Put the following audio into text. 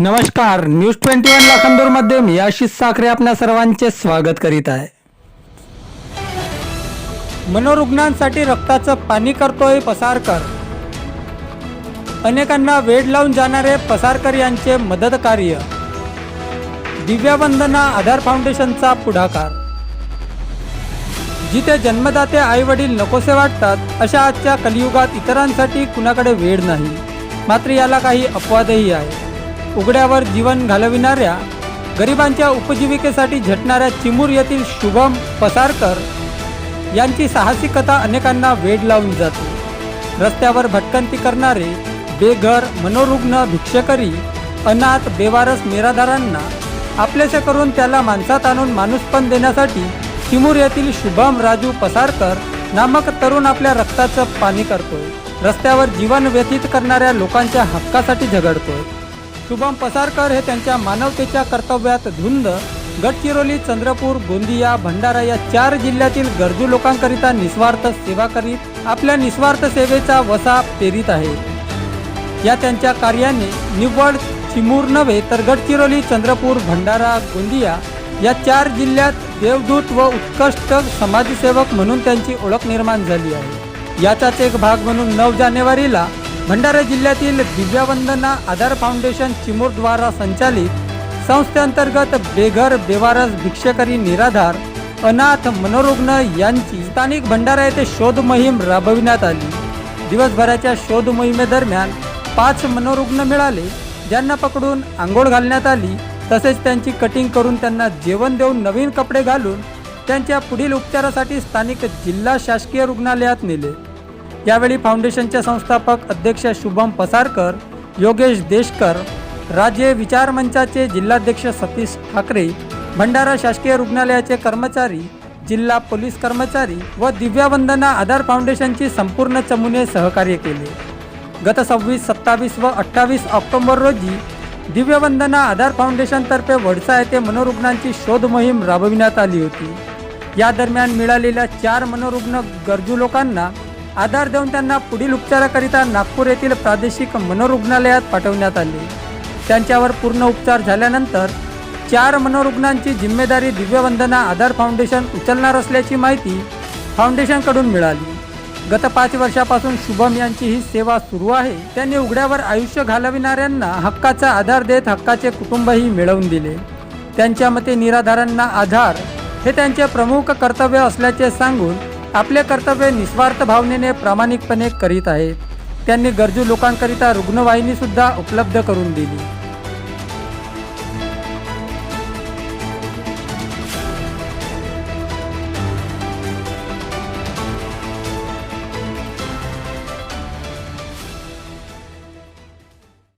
नमस्कार news twenty one लाखांदूरमध्ये मी आशिष साखरे आपल्या सर्वांचे स्वागत करीत आहे. मनोरुग्णांसाठी रक्ताचं पाणी करतोय पसारकर. अनेकांना वेड लावून जाणारे पसारकर यांचे मदत कार्य. दिव्यावंदना आधार फाउंडेशनचा पुढाकार. जिथे जन्मदाते आई वडील नकोसे वाटतात अशा आजच्या कलियुगात इतरांसाठी कुणाकडे वेळ नाही. मात्र याला काही अपवादही आहे. उघड्यावर जीवन घालविणाऱ्या गरिबांच्या उपजीविकेसाठी झटणाऱ्या चिमूर येथील शुभम पसारकर यांची साहसी कथा अनेकांना वेड लावून जाते. रस्त्यावर भटकंती करणारे बेघर मनोरुग्ण भिक्षकरी अनाथ बेवारस निराधारांना आपलेसे करून त्याला माणसात आणून माणूसपण देण्यासाठी चिमूर येथील शुभम राजू पसारकर नामक तरुण आपल्या रक्ताचं पाणी करतोय. रस्त्यावर जीवन व्यतीत करणाऱ्या लोकांच्या हक्कासाठी झगडतोय. शुभम पसारकर हे त्यांच्या मानवतेच्या कर्तव्यात धुंद गडचिरोली चंद्रपूर गोंदिया भंडारा या चार जिल्ह्यातील गरजू लोकांकरिता निस्वार्थ सेवा करीत आपल्या निस्वार्थ सेवेचा वसा पेरीत आहे. या त्यांच्या कार्याने निव्वळ चिमूर नव्हे तर गडचिरोली चंद्रपूर भंडारा गोंदिया या चार जिल्ह्यात देवदूत व उत्कृष्ट समाजसेवक म्हणून त्यांची ओळख निर्माण झाली आहे. याचाच एक भाग म्हणून नऊ जानेवारीला भंडारा जिल्ह्यातील दिव्यावंदना आधार फाउंडेशन चिमूरद्वारा संचालित संस्थेअंतर्गत बेघर बेवारस भिक्षकरी निराधार अनाथ मनोरुग्ण यांची स्थानिक भंडारा येथे शोध मोहीम राबविण्यात आली. दिवसभराच्या शोध मोहिमेदरम्यान पाच मनोरुग्ण मिळाले ज्यांना पकडून आंघोळ घालण्यात आली. तसेच त्यांची कटिंग करून त्यांना जेवण देऊन नवीन कपडे घालून त्यांच्या पुढील उपचारासाठी स्थानिक जिल्हा शासकीय रुग्णालयात नेले. यावेळी फाउंडेशनचे संस्थापक अध्यक्ष शुभम पसारकर योगेश देशकर राज्य विचार मंचाचे जिल्हाध्यक्ष सतीश ठाकरे भंडारा शासकीय रुग्णालयाचे कर्मचारी जिल्हा पोलीस कर्मचारी व दिव्यावंदना आधार फाउंडेशनची संपूर्ण चमूने सहकार्य केले. गत सव्वीस सत्तावीस व अठ्ठावीस ऑक्टोबर रोजी दिव्यवंदना आधार फाउंडेशनतर्फे वडसा येथे मनोरुग्णांची शोध मोहीम राबविण्यात आली होती. या दरम्यान मिळालेल्या चार मनोरुग्ण गरजू लोकांना आधार देऊन त्यांना पुढील उपचाराकरिता नागपूर येथील प्रादेशिक मनोरुग्णालयात पाठवण्यात आले. त्यांच्यावर पूर्ण उपचार झाल्यानंतर चार मनोरुग्णांची जिम्मेदारी दिव्यवंदना आधार फाउंडेशन उचलणार असल्याची माहिती फाउंडेशनकडून मिळाली. गत पाच वर्षापासून शुभम यांची ही सेवा सुरू आहे. त्यांनी उघड्यावर आयुष्य घालविणाऱ्यांना हक्काचा आधार देत हक्काचे कुटुंबही मिळवून दिले. त्यांच्या मते निराधारांना आधार हे त्यांचे प्रमुख कर्तव्य असल्याचे सांगून आपले कर्तव्य निस्वार्थ भावनेने प्रामाणिकपणे करीत आहेत. त्यांनी गरजू लोकांकरिता रुग्णवाहिनीसुद्धा उपलब्ध करून दिली.